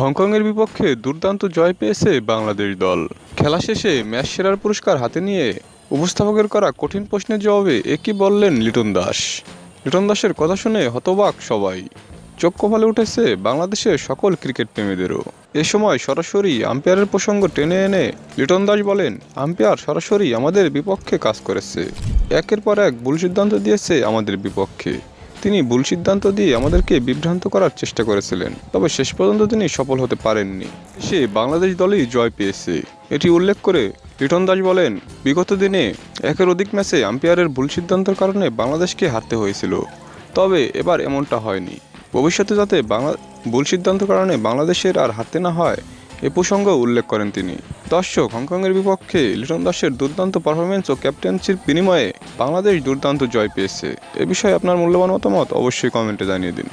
হংকংয়ের বিপক্ষে দুর্দান্ত জয় পেয়েছে বাংলাদেশ দল। খেলা শেষে ম্যাচ সেরার পুরস্কার হাতে নিয়ে উপস্থাপকের করা কঠিন প্রশ্নের জবাবে একই বললেন লিটন দাস। লিটন দাসের কথা শুনে হতবাক সবাই। চোখ কপালে উঠেছে বাংলাদেশের সকল ক্রিকেট প্রেমীদেরও। এ সময় সরাসরি আম্পায়ারের প্রসঙ্গ টেনে এনে লিটন দাস বলেন, আম্পায়ার সরাসরি আমাদের বিপক্ষে কাজ করেছে। একের পর এক ভুল সিদ্ধান্ত দিয়েছে আমাদের বিপক্ষে। তিনি ভুল সিদ্ধান্ত দিয়ে আমাদেরকে বিভ্রান্ত করার চেষ্টা করেছিলেন, তবে শেষ পর্যন্ত তিনি সফল হতে পারেননি। সে বাংলাদেশ দলই জয় পেয়েছে। এটি উল্লেখ করে লিটন দাস বলেন, বিগত দিনে একের অধিক ম্যাচে আম্পায়ারের ভুল সিদ্ধান্তের কারণে বাংলাদেশকে হারতে হয়েছিল। তবে এবার এমনটা হয়নি। ভবিষ্যতে যাতে বাংলা ভুল সিদ্ধান্তের কারণে বাংলাদেশের আর হারতে না হয়, এ প্রসঙ্গ উল্লেখ করেন তিনি। দর্শক, হংকংয়ের বিপক্ষে লিটন দাসের দুর্দান্ত পারফরমেন্স ও ক্যাপ্টেন্সির বিনিময়ে বাংলাদেশ দুর্দান্ত জয় পেয়েছে। এ বিষয়ে আপনার মূল্যবান মতামত অবশ্যই কমেন্টে জানিয়ে দিন।